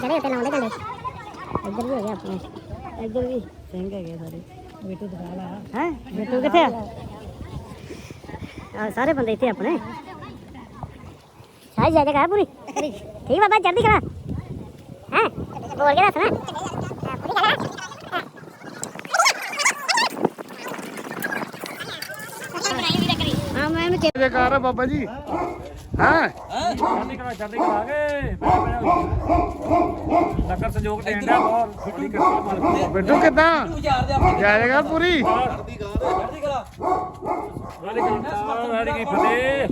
ਚੜੇ ਉੱਤੇ ਲਾਉਂਦੇ ਝੰਡੇ ਇੱਧਰ ਵੀ ਹੈਗੇ ਆਪਣੇ। ਇੱਧਰ ਵੀ। ਸਿੰਘ ਹੈਗੇ ਸਾਰੇ। ਬੇਟੂ ਦਿਖਾ ਲਾ। ਹੈ? ਬੇਟੂ ਕਿੱਥੇ ਆ? ਸਾਰੇ ਬੰਦੇ ਇੱਥੇ ਆਪਣੇ। ਸਾਈ ਜਾ ਜਗਾ ਪੂਰੀ? ਠੀਕ ਬਾਬਾ ਚੜ੍ਹਦੀ ਕਲਾ। ਹੈ? ਹੋਰ ਕਿਹੜਾ ਸੁਣਾ ਪੂਰੀ ਕਲਾ ਹਾਂ ਮੈਂ ਇਹਨੂੰ ਜੈਕਾਰ ਹੈ ਬਾਬਾ ਜੀ ਹਾਂ ਚੜ੍ਹਦੀ ਕਲਾ ਚੜ੍ਹਦੀ ਕਲਾ ਆ ਗਏ ਨਗਰ ਸੰਯੋਗ ਦੇਣ ਦਾ ਬਹੁਤ ਬੜੀ ਕਿਰਪਾ ਬਿੱਟੂ ਕਿਦਾਂ ਜੈ ਪੂਰੀ ਵਾਹਿਗੁਰੂ ਵਾਹਿਗੁਰੂ ਕੀ ਫਤਿਹ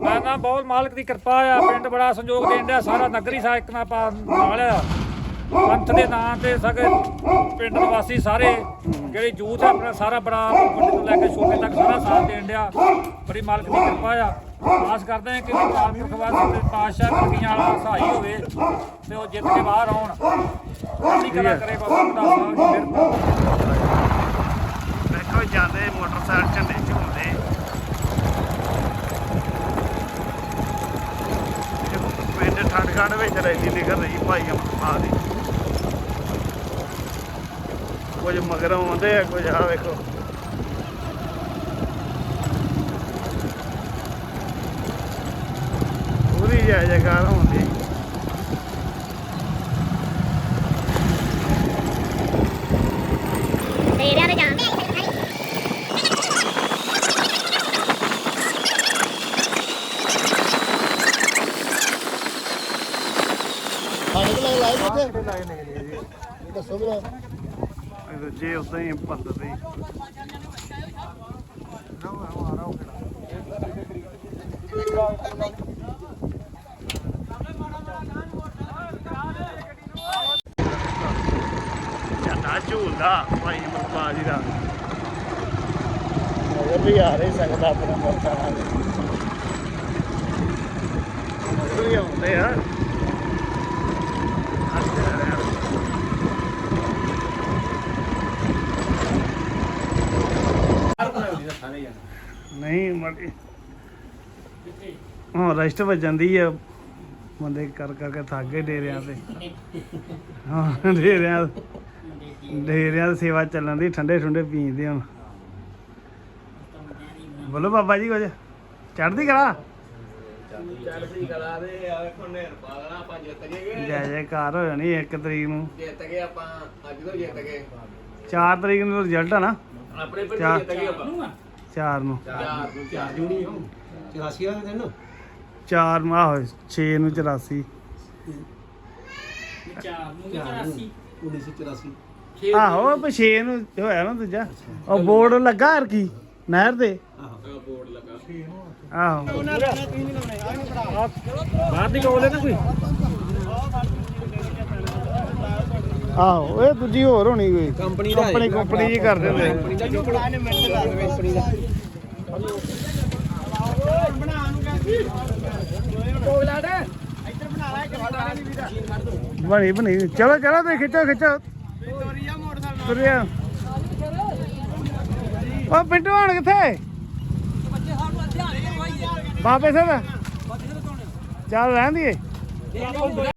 ਮੈਂ ਨਾ ਬਹੁਤ ਮਾਲਕ ਦੀ ਕਿਰਪਾ ਆ ਪਿੰਡ ਬੜਾ ਸੰਯੋਗ ਦੇਣ ਦਾ ਸਾਰਾ ਨਗਰੀ ਸਾ ਇੱਕ ਨਾ ਪਾ ਨਾਲ ਆ ਪੰਥ ਦੇ ਨਾਂ ਤੇ ਸਗੇ ਪਿੰਡ ਨਿਵਾਸੀ ਸਾਰੇ ਜਿਹੜੇ ਯੂਥ ਆ, ਆਪਣਾ ਸਾਰਾ ਬੜਾ ਵੱਡੇ ਤੋਂ ਲੈ ਕੇ ਛੋਟੇ ਤੱਕ ਬੜੀ ਮਾਲਕ ਦੀ ਕਿਰਪਾ ਆ। ਆਸ ਕਰਦੇ ਹਾਂ ਕਿ ਕਾਲ ਮੁਖਵਾਸ ਦੇ ਪਾਤਸ਼ਾਹ ਕਲਗੀਆਂ ਵਾਲਾ ਸਹਾਈ ਹੋਵੇ ਤੇ ਉਹ ਜਿੱਤ ਕੇ ਬਾਹਰ ਆਉਣ। ਚੜ੍ਹਦੀ ਕਲਾ ਕਰੇ ਬਾਬਾ ਬੁੱਢਾ ਦੇਖੋ ਜਾਂਦੇ ਮੋਟਰਸਾਈਕਲ ਝੰਡੇ ਝੂਮਦੇ ਪਿੰਡ ਠੰਡ ਠੰਡ ਵਿੱਚ ਰੈਲੀ ਨਿਕਲ ਰਹੀ ਭਾਈ ਅਮਰਪਾਲ ਦੀ। ਕੁਝ ਮਗਰੋਂ ਆਉਂਦੇ ਆ, ਕੁਝ ਆ ਵੇਖੋ। ਪੂਰੀ ਜੈ ਜੈਕਾਰ ਹੁੰਦੀ ਤੇਰਿਆਂ ਦੇ ਜਾਣ ਜੇ ਉਦਾਂ ਹੀ ਝੂਲਦਾ ਭਾਈ ਮਰਪਾ ਜੀ ਦਾ। ਨਜ਼ਰ ਵੀ ਆ ਰਹੀ ਸਕਦਾ ਆਪਣਾ ਮਰਪਾ ਨਾਲ। ਨਜ਼ਰ ਵੀ ਆਉਂਦੇ ਆ। ਅੱਛਾ ਯਾਰ ਨਹੀਂ ਮੜੀ। ਹਾਂ ਰੈਸਟ ਵੱਜ ਜਾਂਦੀ ਆ। ਬੰਦੇ ਕਰ ਕਰਕੇ ਥੱਕ ਗਏ ਡੇਰਿਆਂ ਤੇ। ਹਾਂ ਡੇਰਿਆਂ ਡੇਰਿਆਂ ਦੀ ਸੇਵਾ ਚੱਲਣ ਦੀ ਠੰਡੇ ਠੰਡੇ ਪੀਂਦੇ ਹੁਣ। ਬੋਲੋ ਬਾਬਾ ਜੀ ਕੁਝ। ਚੜ੍ਹਦੀ ਕਲਾ? ਚੜ੍ਹਦੀ ਕਲਾ ਦੇ ਆ ਵੇਖੋ ਨੇਰ ਪਾ ਦੇਣਾ ਆਪਾਂ ਜਿੱਤ ਗਏ ਜੈ ਜੈਕਾਰ ਹੋ ਜਾਣੀ 1 ਤਰੀਕ ਨੂੰ। ਜਿੱਤ ਗਏ ਆਪਾਂ ਅੱਜ ਤੋਂ ਜਿੱਤ ਗਏ 4 ਤਰੀਕ ਨੂੰ ਰਿਜ਼ਲਟ ਆ ਨਾ। ਆਪਣੇ ਪਿੰਡ ਚਾਰ। ਜਿੱਤ ਗਏ ਆਪਾਂ 4 ਨੂੰ। ਚਾਰ ਨੂੰ ਚਾਰ ਜੂਨੀ ਹੋ 84 ਵਾਲੇ ਦਿਨ। 4 ਨੂੰ ਆਹੋ 6 ਨੂੰ 84 1984 ਆਹੋ ਪੇ 6 ਨੂੰ ਹੋਇਆ ਨਾ ਦੂਜਾ। ਉਹ ਬੋਰਡ ਲੱਗਾ ਹਰ ਕੀ? ਨਹਿਰ ਦੇ? ਬੋਰਡ ਲੱਗਾ। ਆਹੋ। ਬਾਹਰ ਦੀ ਕੋਲ ਹੈ ਨਾ ਕੋਈ? ਆਹੋ ਇਹ ਦੂਜੀ ਹੋਰ ਹੋਣੀ ਕੋਈ। ਕੰਪਨੀ ਦਾ ਕੰਪਨੀ ਕੰਪਨੀ ਜੀ ਕਰ ਦਿੰਦੇ ਕੰਪਨੀ ਦਾ ਜੋ ਬਣਾ ਨੇ ਮਿੰਟ ਲਾ ਦੇਵੇ ਕੰਪਨੀ ਦਾ। ਬਣੀ ਬਣੀ। ਚਲੋ ਚਲੋ ਤੇ ਖਿੱਚੋ ਖਿੱਚੋ। ਤੁਰਿਆ। ਉਹ ਪਿੰਟੂ ਹਣ ਕਿੱਥੇ? ਬਾਬੇ ਸਾਹਿਬ ਚੱਲ ਰਹਿਣ ਦੀਏ।